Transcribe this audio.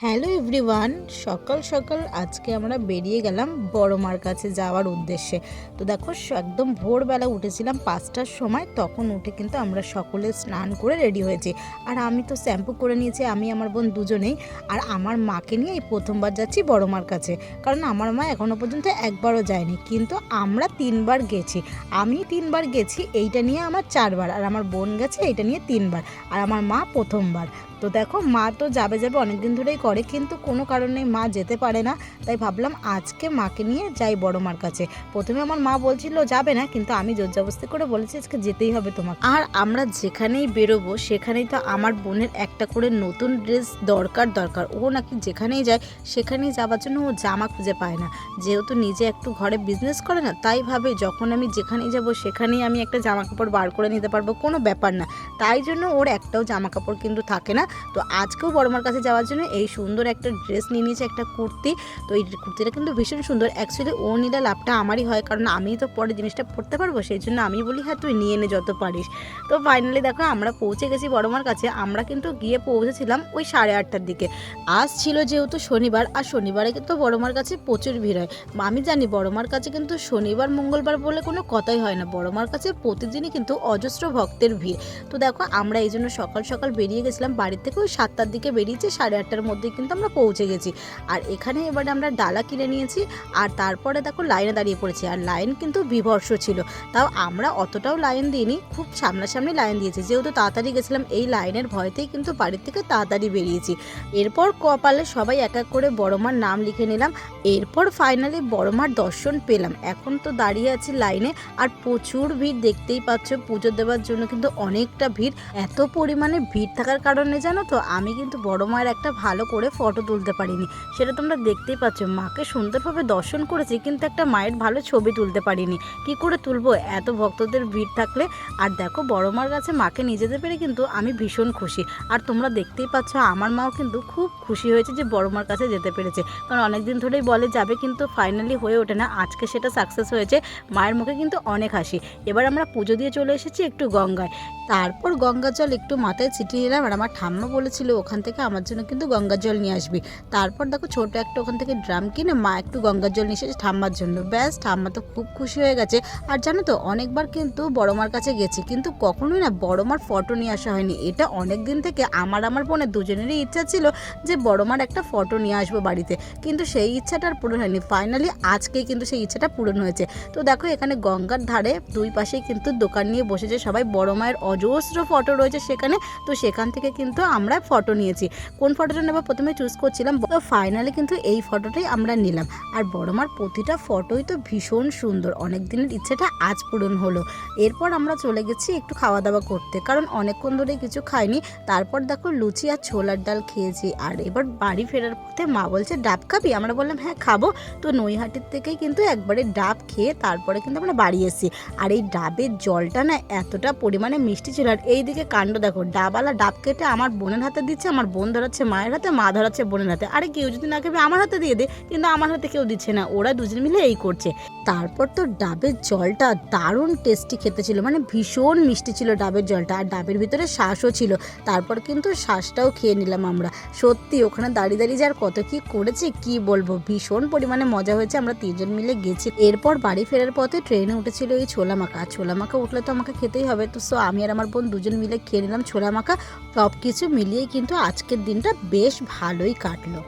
Hello everyone, সকাল সকাল আজকে আমরা বেরিয়ে গেলাম বড় মার কাছে যাওয়ার উদ্দেশ্যে। তো দেখো একদম ভোরবেলা উঠেছিলাম পাঁচটার সময়, তখন উঠে কিন্তু আমরা সকলে স্নান করে রেডি হয়েছি। আর আমি তো শ্যাম্পু করে নিয়েছি, আমি, আমার বোন দুজনেই। আর আমার মাকে নিয়ে এই প্রথমবার যাচ্ছি বড় মার কাছে। কারণ আমার মা এখনও পর্যন্ত একবারও যায়নি। কিন্তু আমরা তিনবার গেছি। আমি তিনবার গেছি, এইটা নিয়ে আমার চারবার। আর আমার বোন গেছে, এইটা নিয়ে তিনবার। আর আমার মা প্রথমবার। তো দেখো, মা তো যাবে যাবে অনেক দিন ধরেই করে, কিন্তু কোনো কারণে মা যেতে পারে না। তাই ভাবলাম আজকে মাকে নিয়ে যাই বড় মার কাছে। প্রথমে আমার মা বলছিল, যাবে না, কিন্তু আমি জোরজাবস্তি করে বলেছি আজকে যেতেই হবে তোমাকে। আর আমরা যেখানেই বেরোবো, সেখানেই তো আমার বোনের একটা করে নতুন ড্রেস দরকার দরকার। ও নাকি যেখানেই যায়, সেখানেই যাওয়ার জন্য ও জামা খুঁজে পায় না। যেহেতু নিজে একটু ঘরে বিজনেস করে না, তাই ভাবে যখন আমি যেখানেই যাব, সেখানেই আমি একটা জামা কাপড় বার করে নিতে পারব, কোনো ব্যাপার না। তাই জন্য ওর একটাও জামা কাপড় কিন্তু থাকে না। তো আজকেও বড়মার কাছে যাওয়ার জন্য এই সুন্দর একটা ড্রেস নিয়ে নিয়েছে একটা কুর্তি। তো এই কুর্তিটা কিন্তু ভীষণ সুন্দর। অ্যাকচুয়ালি ও নিলে লাভটা আমারই হয়, কারণ আমি তো পরে জিনিসটা পরতে পারব, সেই জন্য আমি বলি হ্যাঁ তুই নিয়ে নে যত পারিস। তো ফাইনালি দেখো, আমরা পৌঁছে গেছি বড়মার কাছে। আমরা কিন্তু গিয়ে পৌঁছেছিলাম ওই সাড়ে আটটার দিকে। আজ ছিল যেহেতু শনিবার, আর শনিবারে কিন্তু বড়মার কাছে প্রচুর ভিড় হয়। আমি জানি বড়মার কাছে কিন্তু শনিবার, মঙ্গলবার বলে কোনো কথাই হয় না। বড়মার কাছে প্রতিদিনই কিন্তু অজস্র ভক্তের ভিড়। তো দেখো, আমরা এই জন্য সকাল সকাল বেরিয়ে গেছিলাম বাড়ি থেকে ওই সাতটার দিকে বেরিয়েছি, সাড়ে আটটার মধ্যে কিন্তু আমরা পৌঁছে গেছি। আর এখানে এবারে আমরা ডালা কিনে নিয়েছি, আর তারপরে দেখো লাইনে দাঁড়িয়ে পড়েছি। আর লাইন কিন্তু বিভর্ষ ছিল, তাও আমরা অতটাও লাইন দিইনি, খুব সামনাসামনি লাইন দিয়েছি। যেহেতু তাড়াতাড়ি গেছিলাম, এই লাইনের ভয়তেই কিন্তু বাড়ির থেকে তাড়াতাড়ি বেরিয়েছি। এরপর কপালে সবাই এক এক করে বড়মার নাম লিখে নিলাম, এরপর ফাইনালি বড়মার দর্শন পেলাম। এখন তো দাঁড়িয়ে আছি লাইনে, আর প্রচুর ভিড় দেখতেই পাচ্ছ, পুজো দেওয়ার জন্য কিন্তু অনেকটা ভিড়। এত পরিমাণে ভিড় থাকার কারণে জানো তো, আমি কিন্তু বড় মায়ের একটা ভালো করে ফটো তুলতে পারিনি। সেটা তোমরা দেখতেই পাচ্ছ। মাকে সুন্দরভাবে দর্শন করেছি, কিন্তু একটা মায়ের ভালো ছবি তুলতে পারিনি। কি করে তুলবো? এত ভক্তদের ভিড় থাকলে? আর দেখো, বড় মার কাছে মাকে নিয়ে যেতে পেরে কিন্তু আমি ভীষণ খুশি। আর তোমরা দেখতেই পাচ্ছ, আমার মাও কিন্তু খুব খুশি হয়েছে যে বড় মার কাছে যেতে পেরেছে। কারণ অনেকদিন ধরেই বলে যাবে, কিন্তু ফাইনালি হয়ে ওঠে না। আজকে সেটা সাকসেস হয়েছে। মায়ের মুখে কিন্তু অনেক হাসি। এবার আমরা পুজো দিয়ে চলে এসেছি একটু গঙ্গায়। তারপর গঙ্গা জল একটু মাথায় ছিটিয়ে নিলাম আর আমার ঠাম্মা বলেছিল, ওখান থেকে আমার জন্য কিন্তু গঙ্গা জল নিয়ে আসবি। তারপর দেখো ছোট একটা ওখান থেকে ড্রাম কিনে মা একটু গঙ্গা জল নিয়ে এসেছে ঠাম্মার জন্য। ব্যাস, ঠাম্মা তো খুব খুশি হয়ে গেছে। আর জানো তো, অনেকবার কিন্তু বড়মার কাছে গেছি, কিন্তু কখনোই না বড়মার ফটো নিয়ে আসা হয়নি। এটা অনেক দিন থেকে আমার আমার বোনের দুজনেরই ইচ্ছা ছিল যে বড়মার একটা ফটো নিয়ে আসব বাড়িতে। কিন্তু সেই ইচ্ছাটা আর পূরণ হয়নি। ফাইনালি আজকে কিন্তু সেই ইচ্ছাটা পূরণ হয়েছে। তো দেখো এখানে গঙ্গার ধারে দুই পাশেই কিন্তু দোকান নিয়ে বসেছে সবাই। বড় মায়ের অজস্র ফটো রয়েছে সেখানে। তো সেখান থেকে কিন্তু আমরা ফটো নিয়েছি। কোন ফটোটা নেব? প্রথমে চুজ করছিলাম। তো ফাইনালি কিন্তু এই ফটোটাই আমরা নিলাম। আর বড় মার প্রতিটা ফটোই তো ভীষণ সুন্দর। অনেক দিনের ইচ্ছেটা আজ পূরণ হলো। এরপর আমরা চলে গেছি একটু খাওয়া দাওয়া করতে। কারণ অনেকক্ষণ ধরে কিছু খাইনি। তারপর দেখো লুচি আর ছোলার ডাল খেয়েছি। আর এবার বাড়ি ফেরার পথে মা বলছে, ডাব খাবি? আমরা বললাম হ্যাঁ খাব। তো নৈহাটির থেকেই কিন্তু একবারে ডাব খেয়ে তারপরে কিন্তু আমরা বাড়ি এসেছি। আর এই ডাবের জলটা না এতটা পরিমাণে মিষ্টি ছিল। আর এইদিকে কাণ্ড দেখো ডাবালা ডাব কেটে আমার বোনের হাতে দিচ্ছে, আমার বোন ধরাচ্ছে, মায়ের হাতে, মা ধরাচ্ছে বোনের হাতে। আরে কেউ যদি না খাবে আমার হাতে দিয়ে দে, কিন্তু আমার হাতে কেউ দিচ্ছে না, ওরা দুজন মিলে এই করছে। তারপর তো ডাবের জলটা দারুণ টেস্টি খেতে ছিল মানে ভীষণ মিষ্টি ছিল ডাবের জলটা, আর ডাবের ভিতরে শ্বাসও ছিল। তারপর কিন্তু শ্বাসটাও খেয়ে নিলাম আমরা। সত্যি, ওখানে দাঁড়িয়ে দাঁড়িয়ে যে আর কত কি করেছে, কি বলব? ভীষণ পরিমাণে মজা হয়েছে, আমরা তিনজন মিলে গেছি। এরপর বাড়ি ফেরার পথে ট্রেনে উঠেছিল এই ছোলা মাখা। ছোলা মাখা উঠলে তো আমাকে খেতেই হবে। তো সো আমি আর আমার বোন দুজন মিলে খেয়ে নিলাম ছোলা মাখা। সব কিছু মিলিয়ে কিন্তু আজকের দিনটা বেশ ভালোই কাটলো।